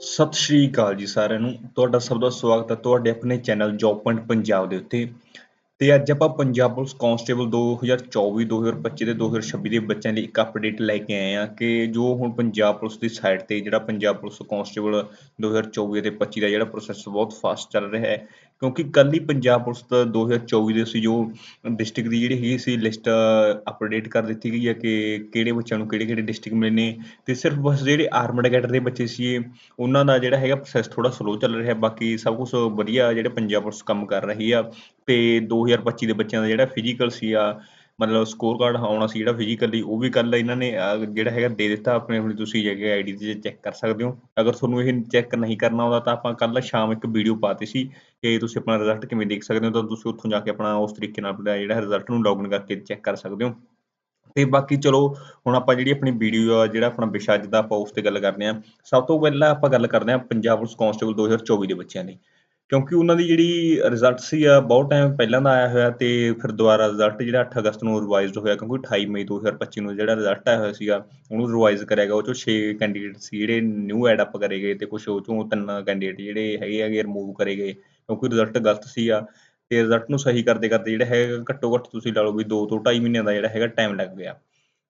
ਸਤਿ ਸ਼੍ਰੀ ਅਕਾਲ ਜੀ ਸਾਰਿਆਂ ਨੂੰ। ਤੁਹਾਡਾ ਸਭ ਦਾ ਸਵਾਗਤ ਹੈ ਤੁਹਾਡੇ ਆਪਣੇ ਚੈਨਲ ਜੌਬ ਪੁਆਇੰਟ ਪੰਜਾਬ ਦੇ ਉੱਤੇ। ਤੇ ਅੱਜ ਆਪਾਂ ਪੰਜਾਬ ਪੁਲਿਸ ਕਾਂਸਟੇਬਲ 2024 2025 ਤੇ 2026 ਦੇ ਬੱਚਿਆਂ ਲਈ ਇੱਕ ਅਪਡੇਟ ਲੈ ਕੇ ਆਏ ਆ ਕਿ ਜੋ ਹੁਣ ਪੰਜਾਬ ਪੁਲਿਸ ਦੀ ਸਾਈਟ ਤੇ ਜਿਹੜਾ ਪੰਜਾਬ ਪੁਲਿਸ ਕਾਂਸਟੇਬਲ 2024 ਤੇ 25 ਦਾ ਜਿਹੜਾ ਪ੍ਰੋਸੈਸ ਬਹੁਤ ਫਾਸਟ ਚੱਲ ਰਿਹਾ ਹੈ ਕਿਉਂਕਿ ਕੱਲ ਹੀ ਪੰਜਾਬ ਪੁਲਿਸ ਦਾ 2024 ਦੇ ਸੀ, ਜੋ ਡਿਸਟ੍ਰਿਕਟ ਦੀ ਜਿਹੜੀ ਹੈਗੀ ਸੀ ਲਿਸਟ ਅਪਡੇਟ ਕਰ ਦਿੱਤੀ ਗਈ ਹੈ ਕਿ ਕਿਹੜੇ ਬੱਚਿਆਂ ਨੂੰ ਕਿਹੜੇ ਕਿਹੜੇ ਡਿਸਟ੍ਰਿਕਟ ਮਿਲੇ ਨੇ ਤੇ ਸਿਰਫ ਬਸ ਜਿਹੜੇ ਆਰਮਡ ਕੈਡਰ ਦੇ ਬੱਚੇ ਸੀ ਉਹਨਾਂ ਦਾ ਜਿਹੜਾ ਹੈਗਾ ਪ੍ਰੋਸੈਸ ਥੋੜਾ ਸਲੋ ਚੱਲ ਰਿਹਾ, ਬਾਕੀ ਸਭ ਕੁਝ ਵਧੀਆ ਜਿਹੜੇ ਪੰਜਾਬ ਪੁਲਿਸ ਕੰਮ ਕਰ ਰਹੀ ਆ ਤੇ 2025 ਦੇ ਬੱਚਿਆਂ ਦਾ ਜਿਹੜਾ ਫਿਜ਼ੀਕਲ ਸੀ ਆ ਮਤਲਬ ਸਕੋਰ ਕਾਰਡ ਆਉਣਾ ਸੀ ਜਿਹੜਾ ਫਿਜ਼ੀਕਲੀ ਉਹ ਵੀ ਕੱਲ ਇਹਨਾਂ ਨੇ ਜਿਹੜਾ ਹੈਗਾ ਦੇ ਦਿੱਤਾ ਆਪਣੇ ਆਪਣੀ ਤੁਸੀਂ ਜਗ੍ਹਾ ਆਈਡੀ ਤੇ ਚੈੱਕ ਕਰ ਸਕਦੇ ਹੋ। ਅਗਰ ਤੁਹਾਨੂੰ ਇਹ ਚੈੱਕ ਨਹੀਂ ਕਰਨਾ ਆਉਂਦਾ ਤਾਂ ਆਪਾਂ ਕੱਲ ਸ਼ਾਮ ਇੱਕ ਵੀਡੀਓ ਪਾਤੀ ਸੀ ਕਿ ਤੁਸੀਂ ਆਪਣਾ ਰਿਜ਼ਲਟ ਕਿਵੇਂ ਦੇਖ ਸਕਦੇ ਹੋ, ਤਾਂ ਤੁਸੀਂ ਉੱਥੋਂ ਜਾ ਕੇ ਆਪਣਾ ਉਸ ਤਰੀਕੇ ਨਾਲ ਆਪਣਾ ਜਿਹੜਾ ਰਿਜ਼ਲਟ ਨੂੰ ਲੌਗਇਨ ਕਰਕੇ ਚੈੱਕ ਕਰ ਸਕਦੇ ਹੋ। ਤੇ ਬਾਕੀ ਚਲੋ, ਹੁਣ ਆਪਾਂ ਜਿਹੜੀ ਆਪਣੀ ਵੀਡੀਓ ਆ, ਜਿਹੜਾ ਆਪਣਾ ਵਿਸ਼ਾ ਅੱਜ ਆਪਾਂ ਉਸ ਤੇ ਗੱਲ ਕਰਦੇ ਹਾਂ, ਸਭ ਤੋਂ ਪਹਿਲਾਂ ਆਪਾਂ ਗੱਲ ਕਰਦੇ ਹਾਂ ਪੰਜਾਬ ਪੁਲਿਸ ਕਾਂਸਟੇਬਲ 2024 ਦੇ ਬੱਚਿਆਂ ਦੀ। ਕਿਉਂਕਿ ਉਹਨਾਂ ਦੀ ਜਿਹੜੀ ਰਿਜ਼ਲਟ ਸੀ ਆ, ਬਹੁਤ ਟਾਈਮ ਪਹਿਲਾਂ ਦਾ ਆਇਆ ਹੋਇਆ ਤੇ ਫਿਰ ਦੁਬਾਰਾ ਰਿਜ਼ਲਟ ਜਿਹੜਾ 8 ਅਗਸਤ ਨੂੰ ਰਿਵਾਈਜ਼ਡ ਹੋਇਆ, ਕਿਉਂਕਿ 28 ਮਈ 2025 ਨੂੰ ਜਿਹੜਾ ਰਿਜ਼ਲਟ ਆਇਆ ਹੋਇਆ ਸੀਗਾ, ਉਹਨੂੰ ਰਿਵਾਈਜ਼ ਕਰਿਆ ਗਿਆ, ਉਹ ਚੋਂ 6 ਕੈਂਡੀਡੇਟ ਸੀ ਜਿਹੜੇ ਨਿਊ ਐਡ ਅਪ ਕਰੇ ਗਏ ਤੇ ਕੁਝ ਉਹ ਚੋਂ ਤਿੰਨ ਕੈਂਡੀਡੇਟ ਜਿਹੜੇ ਹੈਗੇ ਹੈਗੇ ਰਿਮੂਵ ਕਰੇ ਗਏ, ਕਿਉਂਕਿ ਰਿਜ਼ਲਟ ਗਲਤ ਸੀ ਆ, ਤੇ ਰਿਜ਼ਲਟ ਨੂੰ ਸਹੀ ਕਰਦੇ ਕਰਦੇ ਜਿਹੜਾ ਹੈਗਾ ਘੱਟੋ ਘੱਟ ਤੁਸੀਂ ਲਾ ਲਓ ਵੀ 2 ਤੋਂ 2.5 ਮਹੀਨਿਆਂ ਦਾ ਜਿਹੜਾ ਹੈਗਾ ਟਾਈਮ ਲੱਗ ਗਿਆ।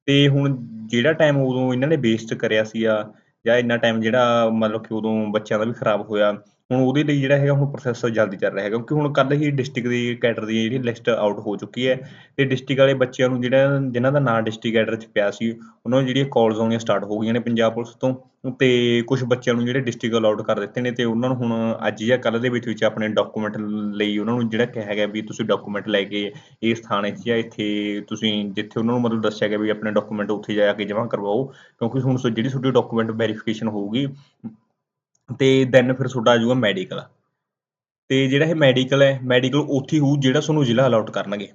ਤੇ ਹੁਣ ਜਿਹੜਾ ਟਾਈਮ ਉਦੋਂ ਇਹਨਾਂ ਨੇ ਵੇਸਟ ਕਰਿਆ ਸੀਗਾ ਜਾਂ ਇੰਨਾ ਟਾਈਮ ਜਿਹੜਾ ਮਤਲਬ ਕਿ ਉਦੋਂ ਬੱਚਿਆਂ ਦਾ ਵੀ ਖਰਾਬ ਹੋਇਆ ਹੁਣ ਉਹਦੇ ਲਈ ਜਿਹੜਾ ਹੈਗਾ, ਹੁਣ ਪ੍ਰੋਸੈਸ ਜਲਦੀ ਚੱਲ ਰਿਹਾ ਹੈ ਕਿਉਂਕਿ ਹੁਣ ਕੱਲ ਹੀ ਡਿਸਟ੍ਰਿਕਟ ਦੀ ਕੈਡਰ ਦੀ ਜਿਹੜੀ ਲਿਸਟ ਆਊਟ ਹੋ ਚੁੱਕੀ ਹੈ। ਤੇ ਡਿਸਟ੍ਰਿਕਟ ਵਾਲੇ ਬੱਚਿਆਂ ਨੂੰ ਜਿਹੜਾ, ਜਿਨ੍ਹਾਂ ਦਾ ਨਾਂ ਡਿਸਟ੍ਰਿਕਟ ਕੈਡਰ 'ਚ ਪਿਆ ਸੀ, ਉਹਨਾਂ ਨੂੰ ਜਿਹੜੀਆਂ ਕਾਲਸ ਆਉਣੀਆਂ ਸਟਾਰਟ ਹੋ ਗਈਆਂ ਨੇ ਪੰਜਾਬ ਪੁਲਿਸ ਤੋਂ, ਤੇ ਕੁਝ ਬੱਚਿਆਂ ਨੂੰ ਜਿਹੜੇ ਡਿਸਟ੍ਰਿਕਟ ਅਲਾਉਡ ਕਰ ਦਿੱਤੇ ਨੇ, ਤੇ ਉਹਨਾਂ ਨੂੰ ਹੁਣ ਅੱਜ ਜਾਂ ਕੱਲ ਦੇ ਵਿੱਚ ਵਿੱਚ ਆਪਣੇ ਡਾਕੂਮੈਂਟ ਲਈ ਉਹਨਾਂ ਨੂੰ ਜਿਹੜਾ ਕਿਹਾ ਗਿਆ ਵੀ ਤੁਸੀਂ ਡਾਕੂਮੈਂਟ ਲੈ ਕੇ ਇਸ ਥਾਣੇ 'ਚ ਜਾਂ ਇੱਥੇ ਤੁਸੀਂ ਜਿੱਥੇ ਉਹਨਾਂ ਨੂੰ ਮਤਲਬ ਦੱਸਿਆ ਗਿਆ ਵੀ ਆਪਣੇ ਡਾਕੂਮੈਂਟ ਉੱਥੇ ਜਾ ਕੇ ਜਮ੍ਹਾਂ ਕਰਵਾਓ, ਕਿਉਂਕਿ ਹੁਣ ਜਿਹੜੀ ਤੁਹਾਡੀ ਡਾਕੂਮੈਂਟ ਵੈਰੀਫਿਕੇਸ਼ਨ ਹੋਊਗੀ ਤੇ ਦੈਨ ਫਿਰ ਤੁਹਾਡਾ ਆ ਜਾਊਗਾ ਮੈਡੀਕਲ ਤੇ ਜਿਹੜਾ ਇਹ ਮੈਡੀਕਲ ਹੈ ਮੈਡੀਕਲ ਉੱਥੇ ਹੋਊ ਜਿਹੜਾ ਤੁਹਾਨੂੰ ਜ਼ਿਲ੍ਹਾ ਅਲਾਟ ਕਰਨਗੇ।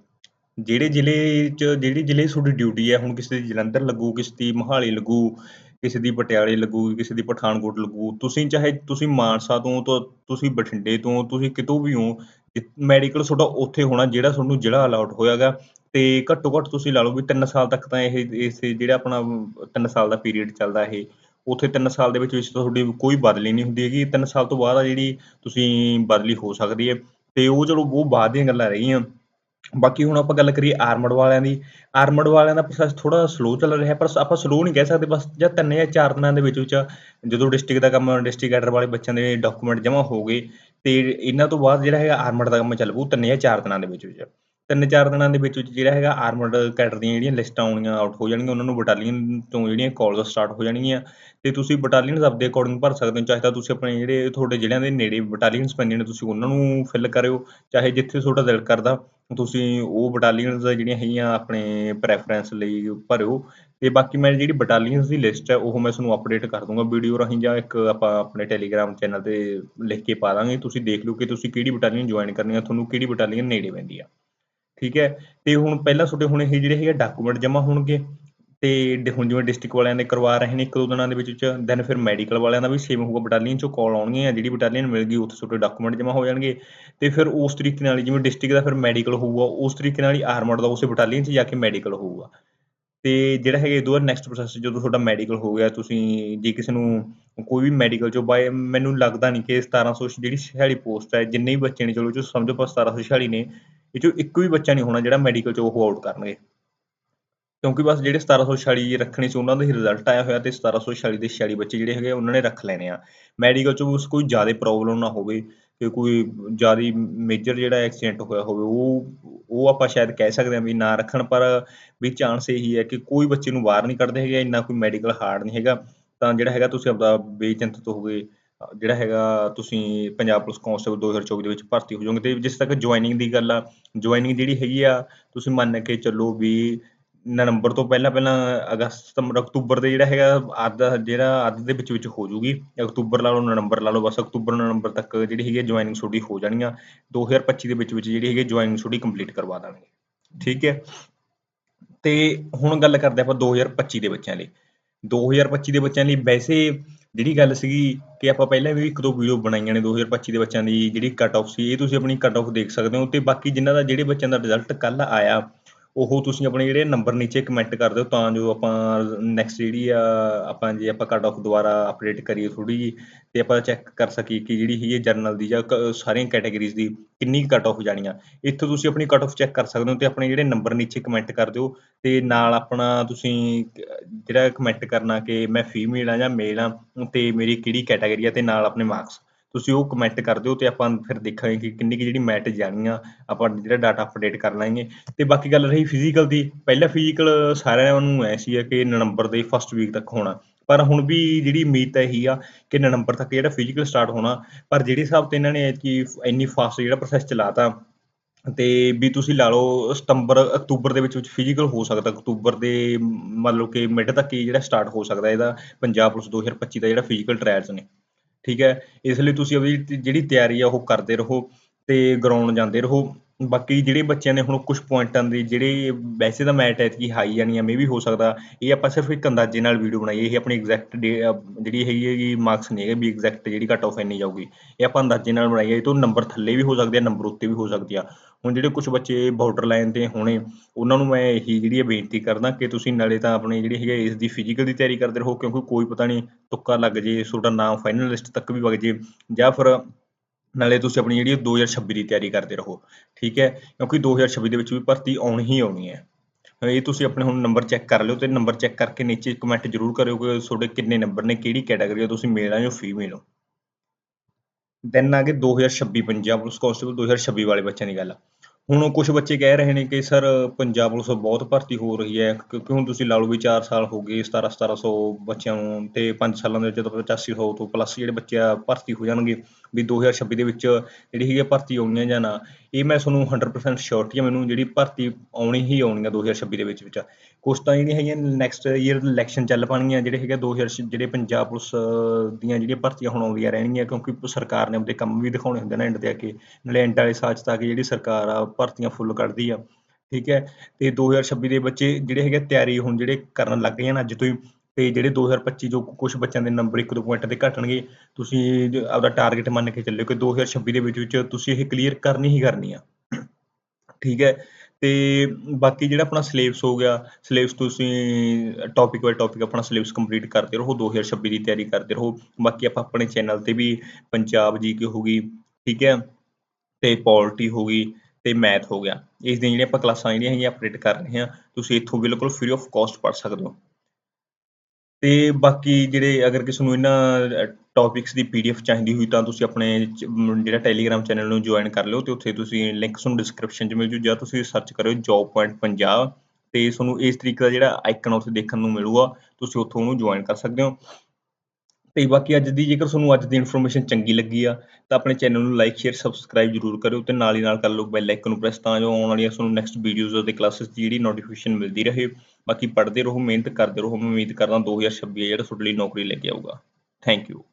ਜਿਹੜੇ ਜ਼ਿਲ੍ਹੇ 'ਚ, ਜਿਹੜੀ ਜ਼ਿਲ੍ਹੇ ਤੁਹਾਡੀ ਡਿਊਟੀ ਹੈ, ਹੁਣ ਕਿਸੇ ਦੀ ਜਲੰਧਰ ਲੱਗੂ, ਕਿਸੇ ਦੀ ਮੋਹਾਲੀ ਲੱਗੂ, ਕਿਸੇ ਦੀ ਪਟਿਆਲੇ ਲੱਗੂ, ਕਿਸੇ ਦੀ ਪਠਾਨਕੋਟ ਲੱਗੂ, ਤੁਸੀਂ ਚਾਹੇ ਤੁਸੀਂ ਮਾਨਸਾ ਤੋਂ ਤੋਂ ਤੁਸੀਂ ਬਠਿੰਡੇ ਤੋਂ, ਤੁਸੀਂ ਕਿਤੋਂ ਵੀ ਹੋ ਮੈਡੀਕਲ ਤੁਹਾਡਾ ਉੱਥੇ ਹੋਣਾ ਜਿਹੜਾ ਤੁਹਾਨੂੰ ਜ਼ਿਲ੍ਹਾ ਅਲਾਟ ਹੋਇਆਗਾ। ਤੇ ਘੱਟੋ ਘੱਟ ਤੁਸੀਂ ਲਾ ਲਓ ਵੀ 3 ਸਾਲ ਤੱਕ ਤਾਂ ਇਹ, ਇਸ ਜਿਹੜਾ ਆਪਣਾ 3 ਸਾਲ ਦਾ ਪੀਰੀਅਡ ਚੱਲਦਾ ਇਹ। ਉੱਥੇ 3 ਸਾਲ ਦੇ ਵਿੱਚ ਵਿੱਚ ਤੁਹਾਡੀ ਕੋਈ ਬਦਲੀ ਨਹੀਂ ਹੁੰਦੀ ਹੈਗੀ। 3 ਸਾਲ ਤੋਂ ਬਾਅਦ ਆ ਜਿਹੜੀ ਤੁਸੀਂ ਬਦਲੀ ਹੋ ਸਕਦੀ ਹੈ। ਤੇ ਉਹ ਚਲੋ ਉਹ ਬਾਅਦ ਦੀਆਂ ਗੱਲਾਂ ਰਹੀਆਂ ਬਾਕੀ ਹੁਣ ਆਪਾਂ ਗੱਲ ਕਰੀਏ ਆਰਮਡ ਵਾਲਿਆਂ ਦੀ। ਆਰਮਡ ਵਾਲਿਆਂ ਦਾ ਪ੍ਰੋਸੈਸ ਥੋੜਾ ਸਲੋ ਚੱਲ ਰਿਹਾ ਪਰ ਆਪਾਂ ਸਲੋ ਨਹੀਂ ਕਹਿ ਸਕਦੇ। ਬਸ ਜਾਂ ਤਿੰਨ ਜਾਂ ਚਾਰ ਦਿਨਾਂ ਦੇ ਵਿੱਚ ਵਿੱਚ ਜਦੋਂ ਡਿਸਟ੍ਰਿਕਟ ਦਾ ਕੰਮ ਡਿਸਟ੍ਰਿਕਟ ਹੈਡਰ ਵਾਲੇ ਬੱਚਿਆਂ ਦੇ ਡਾਕੂਮੈਂਟ ਜਮ੍ਹਾਂ ਹੋ ਗਏ, ਤੇ ਇਹਨਾਂ ਤੋਂ ਬਾਅਦ ਜਿਹੜਾ ਹੈਗਾ ਆਰਮਡ ਦਾ ਕੰਮ ਚੱਲ ਪਊ ਤਿੰਨ ਜਾਂ ਚਾਰ ਦਿਨਾਂ ਦੇ ਵਿੱਚ ਵਿੱਚ। ਤਿੰਨ ਚਾਰ ਦਿਨਾਂ ਦੇ ਵਿੱਚ ਜਿਹੜਾ ਹੈਗਾ ਆਰਮਡ ਕੈਡਰ ਦੀਆਂ ਜਿਹੜੀਆਂ ਲਿਸਟਾਂ ਆਉਣੀਆਂ ਆਊਟ ਹੋ ਜਾਣਗੀਆਂ, ਉਹਨਾਂ ਨੂੰ ਬਟਾਲੀਅਨ ਤੋਂ ਜਿਹੜੀਆਂ ਕਾਲਸ ਸਟਾਰਟ ਹੋ ਜਾਣਗੀਆਂ ਤੇ ਤੁਸੀਂ ਬਟਾਲੀਅਨਸ ਆਪਦੇ ਅਕੋਰਡਿੰਗ ਭਰ ਸਕਦੇ ਹੋ, ਚਾਹੇ ਤਾਂ ਤੁਸੀਂ ਆਪਣੇ ਜਿਹੜੇ ਤੁਹਾਡੇ ਜ਼ਿਲ੍ਹਿਆਂ ਦੇ ਨੇੜੇ ਬਟਾਲੀਅਨਸ ਪੈਂਦੀਆਂ ਨੇ, ਤੁਸੀਂ ਉਹਨਾਂ ਨੂੰ ਫਿਲ ਕਰਿਓ, ਚਾਹੇ ਜਿੱਥੇ ਤੁਹਾਡਾ ਦਿਲ ਕਰਦਾ, ਤੁਸੀਂ ਉਹ ਬਟਾਲੀਅਨਸ ਜਿਹੜੀਆਂ ਹੈਗੀਆਂ ਆਪਣੇ ਪ੍ਰੈਫਰੈਂਸ ਲਈ ਭਰਿਓ ਤੇ ਬਾਕੀ ਮੈਂ ਜਿਹੜੀ ਬਟਾਲੀਅਨਸ ਦੀ ਲਿਸਟ ਹੈ, ਉਹ ਮੈਂ ਤੁਹਾਨੂੰ ਅਪਡੇਟ ਕਰ ਦੂੰਗਾ ਵੀਡੀਓ ਰਾਹੀਂ ਜਾਂ ਇੱਕ ਆਪਾਂ ਆਪਣੇ ਟੈਲੀਗ੍ਰਾਮ ਚੈਨਲ ਤੇ ਲਿਖ ਕੇ ਪਾ ਦਾਂਗੇ, ਤੁਸੀਂ ਦੇਖ ਲਓ ਕਿ ਤੁਸੀਂ ਕਿਹੜੀ ਬਟਾਲੀਅਨ ਜੁਆਇਨ ਕਰਨੀ ਆ ਤੁਹਾਨੂੰ ਕਿਹੜੀ ਬਟਾਲੀਅਨ ਨੇੜੇ ਪੈਂਦੀ ਆ। ਠੀਕ ਹੈ? ਤੇ ਹੁਣ ਪਹਿਲਾਂ ਤੁਹਾਡੇ ਹੁਣ ਇਹ ਜਿਹੜੇ ਹੈਗੇ ਡਾਕੂਮੈਂਟ ਜਮ੍ਹਾਂ ਹੋਣਗੇ, ਤੇ ਹੁਣ ਜਿਵੇਂ ਡਿਸਟ੍ਰਿਕਟ ਵਾਲਿਆਂ ਦੇ ਕਰਵਾ ਰਹੇ ਨੇ ਇੱਕ ਦੋ ਦਿਨਾਂ ਦੇ ਵਿੱਚ ਵਿੱਚ ਦੈਨ ਫਿਰ ਮੈਡੀਕਲ ਵਾਲਿਆਂ ਦਾ ਵੀ ਸੇਮ ਹੋਊਗਾ ਬਟਾਲੀਅਨ ਚੋਂ ਕਾਲ ਆਉਣਗੀਆਂ ਜਿਹੜੀ ਬਟਾਲੀਅਨ ਮਿਲ ਗਈ ਉੱਥੇ ਤੁਹਾਡੇ ਡਾਕੂਮੈਂਟ ਜਮ੍ਹਾਂ ਹੋ ਜਾਣਗੇ। ਤੇ ਫਿਰ ਉਸ ਤਰੀਕੇ ਨਾਲ ਜਿਵੇਂ ਡਿਸਟ੍ਰਿਕਟ ਦਾ ਫਿਰ ਮੈਡੀਕਲ ਹੋਊਗਾ, ਉਸ ਤਰੀਕੇ ਨਾਲ ਹੀ ਆਰਮਡ ਦਾ ਉਸੇ ਬਟਾਲੀਅਨ 'ਚ ਜਾ ਕੇ ਮੈਡੀਕਲ ਹੋਊਗਾ। ਤੇ ਜਿਹੜਾ ਹੈਗਾ ਇਹ ਤੋਂ ਬਾਅਦ ਨੈਕਸਟ ਪ੍ਰੋਸੈਸ ਜਦੋਂ ਤੁਹਾਡਾ ਮੈਡੀਕਲ ਹੋ ਗਿਆ, ਤੁਸੀਂ ਜੇ ਕਿਸੇ ਨੂੰ ਕੋਈ ਵੀ ਮੈਡੀਕਲ ਚੋਂ ਬਾਏ, ਮੈਨੂੰ ਲੱਗਦਾ ਨਹੀਂ ਕਿ 1700 ਜਿਹੜੀ ਛਿਆਲੀ ਪੋਸਟ ਹੈ, ਜਿੰਨੇ ਵੀ ਬੱਚੇ ਨੇ, ਚਲੋ ਜੋ ਸਮਝੋ ਆਪਾਂ 1746 ਨੇ, ਇਹ ਚੋਂ ਇੱਕ ਵੀ ਬੱਚਾ ਨਹੀਂ ਹੋਣਾ ਜਿਹੜਾ ਮੈਡੀਕਲ ਚੋਂ ਉਹ ਆਊਟ ਕਰਨਗੇ। ਕਿਉਂਕਿ ਬਸ ਜਿਹੜੇ 1746 ਰੱਖਣੇ ਸੀ, ਉਹਨਾਂ ਦਾ ਹੀ ਰਿਜ਼ਲਟ ਆਇਆ ਹੋਇਆ ਤੇ 1746 ਦੇ 46 ਬੱਚੇ ਜਿਹੜੇ ਹੈਗੇ ਉਹਨਾਂ ਨੇ ਰੱਖ ਲੈਣੇ ਆ। ਮੈਡੀਕਲ ਚੋਂ ਉਸ ਕੋਈ ਜ਼ਿਆਦਾ ਪ੍ਰੋਬਲਮ ਨਾ ਹੋਵੇ। ਕਿ ਕੋਈ ਜ਼ਿਆਦਾ ਮੇਜਰ ਜਿਹੜਾ ਐਕਸੀਡੈਂਟ ਹੋਇਆ ਹੋਵੇ ਉਹ ਉਹ ਆਪਾਂ ਸ਼ਾਇਦ ਕਹਿ ਸਕਦੇ ਹਾਂ ਵੀ ਨਾ ਰੱਖਣ ਪਰ ਵੀ ਚਾਂਸ ਇਹੀ ਹੈ ਕਿ ਕੋਈ ਬੱਚੇ ਨੂੰ ਬਾਹਰ ਨਹੀਂ ਕੱਢਦੇ ਹੈਗੇ ਇੰਨਾ ਕੋਈ ਮੈਡੀਕਲ ਹਾਰਡ ਨਹੀਂ ਹੈਗਾ। ਤਾਂ ਜਿਹੜਾ ਹੈਗਾ ਤੁਸੀਂ ਆਪਦਾ ਬੇਚਿੰਤਤ ਹੋਗੇ ਅ, ਜਿਹੜਾ ਹੈਗਾ ਤੁਸੀਂ ਪੰਜਾਬ ਪੁਲਿਸ ਕਾਂਸਟੇਬਲ 2024 ਦੇ ਵਿੱਚ ਭਰਤੀ ਹੋ ਜਾਓਗੇ ਤੇ ਜਿਸ ਤੱਕ ਜੁਆਇਨਿੰਗ ਦੀ ਗੱਲ ਆ ਜੁਆਇਨਿੰਗ ਜਿਹੜੀ ਹੈਗੀ ਆ ਤੁਸੀਂ ਮੰਨ ਕੇ ਚੱਲੋ ਵੀ ਨਵੰਬਰ ਤੋਂ ਪਹਿਲਾਂ ਪਹਿਲਾਂ ਅਗਸਤ ਸਤੰਬਰ, ਅਕਤੂਬਰ ਦੇ ਜਿਹੜਾ ਹੈਗਾ ਅੱਧ, ਜਿਹੜਾ ਅੱਧ ਦੇ ਵਿੱਚ ਵਿੱਚ ਹੋ ਜੂਗੀ। ਅਕਤੂਬਰ ਲਾ ਲਓ, ਨਵੰਬਰ ਲਾ ਲਓ, ਬਸ ਅਕਤੂਬਰ, ਨਵੰਬਰ ਤੱਕ ਜਿਹੜੀ ਹੈਗੀ ਜੁਆਇਨਿੰਗ ਤੁਹਾਡੀ ਹੋ ਜਾਣੀਆਂ। 2025 ਦੇ ਵਿੱਚ ਵਿੱਚ ਜਿਹੜੀ ਹੈਗੀ ਜੁਆਇਨਿੰਗ ਤੁਹਾਡੀ ਕੰਪਲੀਟ ਕਰਵਾ ਦਾਂਗੇ। ਠੀਕ ਹੈ? ਤੇ ਹੁਣ ਗੱਲ ਕਰਦੇ ਆਪਾਂ 2025 ਦੇ ਬੱਚਿਆਂ ਲਈ। 2025 ਦੇ ਬੱਚਿਆਂ ਲਈ ਵੈਸੇ ਜਿਹੜੀ ਗੱਲ ਸੀਗੀ ਕਿ ਆਪਾਂ ਪਹਿਲਾਂ ਵੀ ਇੱਕ ਦੋ ਵੀਡੀਓ ਬਣਾਈਆਂ ਨੇ 2025 ਦੇ ਬੱਚਿਆਂ ਦੀ, ਜਿਹੜੀ ਕਟ ਆਫ ਸੀ, ਇਹ ਤੁਸੀਂ ਆਪਣੀ ਕਟ ਆਫ ਦੇਖ ਸਕਦੇ ਹੋ। ਤੇ ਬਾਕੀ ਜਿਨ੍ਹਾਂ ਦਾ ਜਿਹੜੇ ਬੱਚਿਆਂ ਦਾ ਰਿਜ਼ਲਟ ਕੱਲ ਆਇਆ ਉਹ ਤੁਸੀਂ ਆਪਣੇ ਜਿਹੜੇ ਨੰਬਰ ਨੀਚੇ ਕਮੈਂਟ ਕਰ ਦਿਓ ਤਾਂ ਜੋ ਆਪਾਂ ਨੈਕਸਟ ਜਿਹੜੀ ਆ, ਆਪਾਂ ਜੇ ਆਪਾਂ ਕੱਟ ਆਫ ਦੁਬਾਰਾ ਅਪਡੇਟ ਕਰੀਏ ਥੋੜੀ ਜੀ ਤੇ ਆਪਾਂ ਚੈੱਕ ਕਰ ਸਕੀਏ ਕਿ ਜਿਹੜੀ ਹੈਗੀ ਹੈ ਜਰਨਲ ਦੀ ਜਾਂ ਕ- ਸਾਰੀਆਂ ਕੈਟਾਗਰੀਜ਼ ਦੀ ਕਿੰਨੀ ਕੱਟ ਆਫ ਜਾਣੀ ਆ ਇੱਥੋਂ ਤੁਸੀਂ ਆਪਣੀ ਕੱਟ ਆਫ ਚੈੱਕ ਕਰ ਸਕਦੇ ਹੋ ਤੇ ਆਪਣੇ ਜਿਹੜੇ ਨੰਬਰ ਨੀਚੇ ਕਮੈਂਟ ਕਰ ਦਿਓ ਤੇ ਨਾਲ ਆਪਣਾ ਤੁਸੀਂ ਜਿਹੜਾ ਕਮੈਂਟ ਕਰਨਾ ਕਿ ਮੈਂ ਫੀਮੇਲ ਆ ਜਾਂ ਮੇਲ ਆ, ਤੇ ਮੇਰੀ ਕਿਹੜੀ ਕੈਟਾਗਰੀ ਆ ਤੇ ਨਾਲ ਆਪਣੇ ਮਾਰਕਸ ਤੁਸੀਂ ਉਹ ਕਮੈਂਟ ਕਰ ਦਿਓ ਤੇ ਆਪਾਂ ਫਿਰ ਦੇਖਾਂਗੇ ਕਿ ਕਿੰਨੀ ਕੁ ਜਿਹੜੀ ਮੈਟ ਜਾਣੀ ਆ, ਆਪਾਂ ਜਿਹੜਾ ਡਾਟਾ ਅਪਡੇਟ ਕਰ ਲਾਂਗੇ। ਤੇ ਬਾਕੀ ਗੱਲ ਰਹੀ ਫਿਜ਼ੀਕਲ ਦੀ, ਪਹਿਲਾਂ ਫਿਜ਼ੀਕਲ ਸਾਰਿਆਂ ਨੂੰ ਐ ਸੀ ਕਿ ਨਵੰਬਰ ਦੇ ਫਸਟ ਵੀਕ ਤੱਕ ਹੋਣਾ। ਪਰ ਹੁਣ ਵੀ ਜਿਹੜੀ ਉਮੀਦ ਤਾਂ ਇਹੀ ਆ ਕਿ ਨਵੰਬਰ ਤੱਕ ਜਿਹੜਾ ਫਿਜ਼ੀਕਲ ਸਟਾਰਟ ਹੋਣਾ, ਪਰ ਜਿਹੜੇ ਹਿਸਾਬ ਤੇ ਇਹਨਾਂ ਨੇ ਐਤਕੀ ਇੰਨੀ ਫਾਸਟ ਜਿਹੜਾ ਪ੍ਰੋਸੈਸ ਚਲਾਤਾ ਤੇ ਵੀ ਤੁਸੀਂ ਲਾ ਲਓ ਸਤੰਬਰ, ਅਕਤੂਬਰ ਦੇ ਵਿੱਚ ਵਿੱਚ ਫਿਜ਼ੀਕਲ ਹੋ ਸਕਦਾ, ਅਕਤੂਬਰ ਦੇ ਮਤਲਬ ਕਿ ਮਿਡ ਤੱਕ ਹੀ ਜਿਹੜਾ ਸਟਾਰਟ ਹੋ ਸਕਦਾ ਇਹਦਾ, ਪੰਜਾਬ ਪੁਲਿਸ 2025 ਦਾ ਜਿਹੜਾ ਫਿਜ਼ੀਕਲ ਟ੍ਰਾਇਲਸ ਨੇ। ਠੀਕ ਹੈ, ਇਸ ਲਈ ਤੁਸੀਂ ਆਪਣੀ ਜਿਹੜੀ ਤਿਆਰੀ ਆ ਉਹ ਕਰਦੇ ਰਹੋ ਤੇ ਗਰਾਊਂਡ ਜਾਂਦੇ ਰਹੋ। ਬਾਕੀ ਜਿਹੜੇ ਬੱਚਿਆਂ ਨੇ ਹੁਣ ਕੁਝ ਪੁਆਇੰਟਾਂ ਦੇ, ਜਿਹੜੇ ਵੈਸੇ ਤਾਂ ਮੈਟ ਐਤਕੀ ਹਾਈ ਜਾਣੀ ਆ ਮੇ ਵੀ ਹੋ ਸਕਦਾ, ਇਹ ਆਪਾਂ ਸਿਰਫ ਇੱਕ ਅੰਦਾਜ਼ੇ ਨਾਲ ਵੀਡੀਓ ਬਣਾਈ ਇਹ ਆਪਣੀ ਐਗਜ਼ੈਕਟ ਜਿਹੜੀ ਹੈਗੀ ਹੈਗੀ ਮਾਰਕਸ ਨਹੀਂ ਹੈਗੇ, ਵੀ ਐਗਜ਼ੈਕਟ ਜਿਹੜੀ ਕੱਟ ਆਫ ਇੰਨੀ ਜਾਊਗੀ, ਇਹ ਆਪਾਂ ਅੰਦਾਜ਼ੇ ਨਾਲ ਬਣਾਈ ਹੈ ਇਹ ਤੋਂ ਨੰਬਰ ਥੱਲੇ ਵੀ ਹੋ ਸਕਦੇ ਆ ਨੰਬਰ ਉੱਤੇ ਵੀ ਹੋ ਸਕਦੀ ਆ। ਹੁਣ ਜਿਹੜੇ ਕੁਝ ਬੱਚੇ ਬਾਰਡਰ ਲਾਈਨ ਤੇ ਹੋਣੇ, ਉਹਨਾਂ ਨੂੰ ਮੈਂ ਇਹੀ ਜਿਹੜੀ ਹੈ ਬੇਨਤੀ ਕਰਦਾ ਕਿ ਤੁਸੀਂ ਨਾਲੇ ਤਾਂ ਆਪਣੀ ਜਿਹੜੀ ਹੈਗੀ ਇਸ ਦੀ ਫਿਜ਼ੀਕਲ ਦੀ ਤਿਆਰੀ ਕਰਦੇ ਰਹੋ, ਕਿਉਂਕਿ ਕੋਈ ਪਤਾ ਨਹੀਂ, ਤੁੱਕਾ ਲੱਗ ਜੇ, ਤੁਹਾਡਾ ਨਾਮ ਫਾਈਨਲ ਲਿਸਟ ਤੱਕ ਵੀ ਵਗ ਜੇ, ਜਾਂ ਫਿਰ ਨਾਲੇ ਤੁਸੀਂ ਆਪਣੀ ਜਿਹੜੀ 2026 ਦੀ ਤਿਆਰੀ ਕਰਦੇ ਰਹੋ, ਠੀਕ ਹੈ? ਕਿਉਂਕਿ 2026 ਦੇ ਵਿੱਚ ਵੀ ਭਰਤੀ ਆਉਣੀ ਹੀ ਆਉਣੀ ਹੈ। ਇਹ ਤੁਸੀਂ ਆਪਣੇ ਹੁਣ ਨੰਬਰ ਚੈੱਕ ਕਰ ਲਿਓ ਤੇ ਨੰਬਰ ਚੈੱਕ ਕਰਕੇ ਨੀਚੇ ਕਮੈਂਟ ਜ਼ਰੂਰ ਕਰਿਓ ਕਿ ਤੁਹਾਡੇ ਕਿੰਨੇ ਨੰਬਰ ਨੇ, ਕਿਹੜੀ ਕੈਟਾਗਰੀ ਆ, ਤੁਸੀਂ ਮੇਲ ਆ ਜਾਂ ਫੀਮੇਲ ਹੋ। ਦੈਨ ਆ ਗਏ 2026 ਪੰਜਾਬ ਪੁਲਿਸ ਕਾਂਸਟੇਬਲ 2026 ਵਾਲੇ ਬੱਚਿਆਂ ਦੀ ਗੱਲ ਹੁਣ ਕੁਝ ਬੱਚੇ ਕਹਿ ਰਹੇ ਨੇ ਕਿ ਸਰ ਪੰਜਾਬ ਪੁਲਿਸ ਬਹੁਤ ਭਰਤੀ ਹੋ ਰਹੀ ਹੈ ਕਿਉਂਕਿ ਹੁਣ ਤੁਸੀਂ ਲਾ ਲਓ ਵੀ 4 ਸਾਲ ਹੋ ਗਏ 17 1700 ਬੱਚਿਆਂ ਨੂੰ ਤੇ 5 ਸਾਲਾਂ ਦੇ ਵਿੱਚ ਜਦੋਂ 8500 ਤੋਂ ਪਲੱਸ ਜਿਹੜੇ ਬੱਚੇ ਆ, ਭਰਤੀ ਹੋ ਜਾਣਗੇ। ਵੀ 2026 ਦੇ ਵਿੱਚ ਜਿਹੜੀ ਹੈਗੀ ਆ, ਭਰਤੀ ਆਉਣੀ ਆ ਜਾਂ ਨਾ ਇਹ ਮੈਂ ਤੁਹਾਨੂੰ 100% ਸ਼ੋਰਟੀ ਆ ਮੈਨੂੰ ਜਿਹੜੀ ਭਰਤੀ ਆਉਣੀ ਹੀ ਆਉਣੀ ਆ 2026 ਦੇ ਵਿੱਚ ਵਿੱਚ। ਕੁਛ ਤਾਂ ਜਿਹੜੀਆਂ ਹੈਗੀਆਂ ਨੈਕਸਟ ਈਅਰ ਇਲੈਕਸ਼ਨ ਚੱਲ ਪਾਣਗੀਆਂ ਜਿਹੜੇ ਹੈਗੇ 2000 ਜਿਹੜੇ ਪੰਜਾਬ ਪੁਲਿਸ ਦੀਆਂ ਜਿਹੜੀਆਂ ਭਰਤੀਆਂ ਹੁਣ ਆਉਂਦੀਆਂ ਰਹਿਣਗੀਆਂ, ਕਿਉਂਕਿ ਸਰਕਾਰ ਨੇ ਆਪਣੇ ਕੰਮ ਵੀ ਦਿਖਾਉਣੇ ਹੁੰਦੇ ਨੇ ਐਂਡ ਤੇ ਆ ਕੇ। ਨਾਲੇ ਐਂਡ ਵਾਲੇ ਸਾਲ ਤੱਕ ਤਾਂ ਕਿ ਜਿਹੜੀ ਸਰਕਾਰ ਆ, ਭਰਤੀਆਂ ਫੁੱਲ ਕੱਢਦੀ ਆ। ਠੀਕ ਹੈ? ਤੇ 2026 ਦੇ ਬੱਚੇ ਜਿਹੜੇ ਹੈਗੇ ਤਿਆਰੀ ਹੁਣ ਜਿਹੜੇ ਕਰਨ ਲੱਗ ਗਏ ਜਾਣ ਅੱਜ ਤੋਂ ਹੀ ਤੇ ਜਿਹੜੇ 2025 ਜੋ ਕੁਝ ਬੱਚਿਆਂ ਦੇ ਨੰਬਰ ਇੱਕ ਦੋ ਪੁਆਇੰਟ ਤੇ ਘਟਣਗੇ ਤੁਸੀਂ ਜ- ਆਪਦਾ ਟਾਰਗੇਟ ਮੰਨ ਕੇ ਚੱਲਿਓ ਕਿ 2026 ਦੇ ਵਿੱਚ ਵਿੱਚ ਤੁਸੀਂ ਇਹ ਕਲੀਅਰ ਕਰਨੀ ਹੀ ਕਰਨੀ ਆ। ਠੀਕ ਹੈ, ਤੇ ਬਾਕੀ ਜਿਹੜਾ ਆਪਣਾ ਸਿਲੇਬਸ ਹੋ ਗਿਆ ਸਿਲੇਬਸ ਤੁਸੀਂ ਟੌਪਿਕ ਬਾਈ ਟੌਪਿਕ ਆਪਣਾ ਸਿਲੇਬਸ ਕੰਪਲੀਟ ਕਰਦੇ ਰਹੋ 2026 ਦੀ ਤਿਆਰੀ ਕਰਦੇ ਰਹੋ। ਬਾਕੀ ਆਪਾਂ ਆਪਣੇ ਚੈਨਲ ਤੇ ਵੀ ਪੰਜਾਬ ਜੀਕੇ ਹੋ ਗਈ, ਠੀਕ ਹੈ, ਤੇ ਪੋਲਿਟੀ ਹੋ ਗਈ, ਤੇ ਮੈਥ ਹੋ ਗਿਆ। ਇਸ ਦੀਆਂ ਜਿਹੜੀਆਂ ਆਪਾਂ ਕਲਾਸਾਂ ਜਿਹੜੀਆਂ ਹੈਗੀਆਂ ਅਪਡੇਟ ਕਰ ਰਹੇ ਹਾਂ, ਤੁਸੀਂ ਇੱਥੋਂ ਬਿਲਕੁਲ ਫ੍ਰੀ ਆਫ ਕਾਸਟ ਪੜ੍ਹ ਸਕਦੇ ਹੋ। ਤੇ ਬਾਕੀ ਜਿਹੜੇ ਅਗਰ ਕਿਸੇ ਨੂੰ ਇਹਨਾਂ ਟੌਪਿਕਸ ਦੀ ਪੀਡੀਐਫ ਚਾਹੀਦੀ ਹੋਈ ਤਾਂ ਤੁਸੀਂ ਆਪਣੇ ਚ- ਮ, ਜਿਹੜਾ ਟੈਲੀਗ੍ਰਾਮ ਚੈਨਲ ਨੂੰ ਜੁਆਇਨ ਕਰ ਲਿਓ ਤੇ ਉੱਥੇ ਤੁਸੀਂ ਲਿੰਕ ਤੁਹਾਨੂੰ ਡਿਸਕ੍ਰਿਪਸ਼ਨ 'ਚ ਮਿਲ ਜੂ ਜਾਂ ਤੁਸੀਂ ਸਰਚ ਕਰਿਓ ਜੌਬ ਪੁਆਇੰਟ ਪੰਜਾਬ ਤੇ ਤੁਹਾਨੂੰ ਇਸ ਤਰੀਕੇ ਦਾ ਜਿਹੜਾ ਆਈਕਨ ਉੱਥੇ ਦੇਖਣ ਨੂੰ ਮਿਲੂਗਾ ਤੁਸੀਂ ਉੱਥੋਂ ਉਹਨੂੰ ਜੁਆਇਨ ਕਰ ਸਕਦੇ ਹੋ। ਤੇ ਬਾਕੀ ਅੱਜ ਦੀ ਜੇਕਰ ਤੁਹਾਨੂੰ ਅੱਜ ਦੀ ਇਨਫੋਰਮੇਸ਼ਨ ਚੰਗੀ ਲੱਗੀ ਆ, ਤਾਂ ਆਪਣੇ ਚੈਨਲ ਨੂੰ ਲਾਈਕ ਸ਼ੇਅਰ ਸਬਸਕ੍ਰਾਈਬ ਜ਼ਰੂਰ ਕਰਿਓ ਤੇ ਨਾਲ ਹੀ ਨਾਲ ਕਰ ਲਓ ਬੈਲ ਆਈਕਨ ਨੂੰ ਪ੍ਰੈਸ ਤਾਂ ਜੋ ਆਉਣ ਵਾਲੀਆਂ ਤੁਹਾਨੂੰ ਨੈਕਸਟ ਵੀਡੀਓਜ਼ ਅਤੇ ਕਲਾਸਿਸ ਦੀ ਜਿਹੜੀ ਨੋਟੀਫਿਕੇਸ਼ਨ ਮਿਲਦੀ ਰਹੇ। ਬਾਕੀ ਪੜ੍ਹਦੇ ਰਹੋ, ਮਿਹਨਤ ਕਰਦੇ ਰਹੋ, ਮੈਂ ਉਮੀਦ ਕਰਦਾ 2026 ਜਿਹੜਾ ਤੁਹਾਡੇ ਲਈ ਨੌਕਰੀ ਲੈ ਕੇ ਆਊਗਾ। Thank you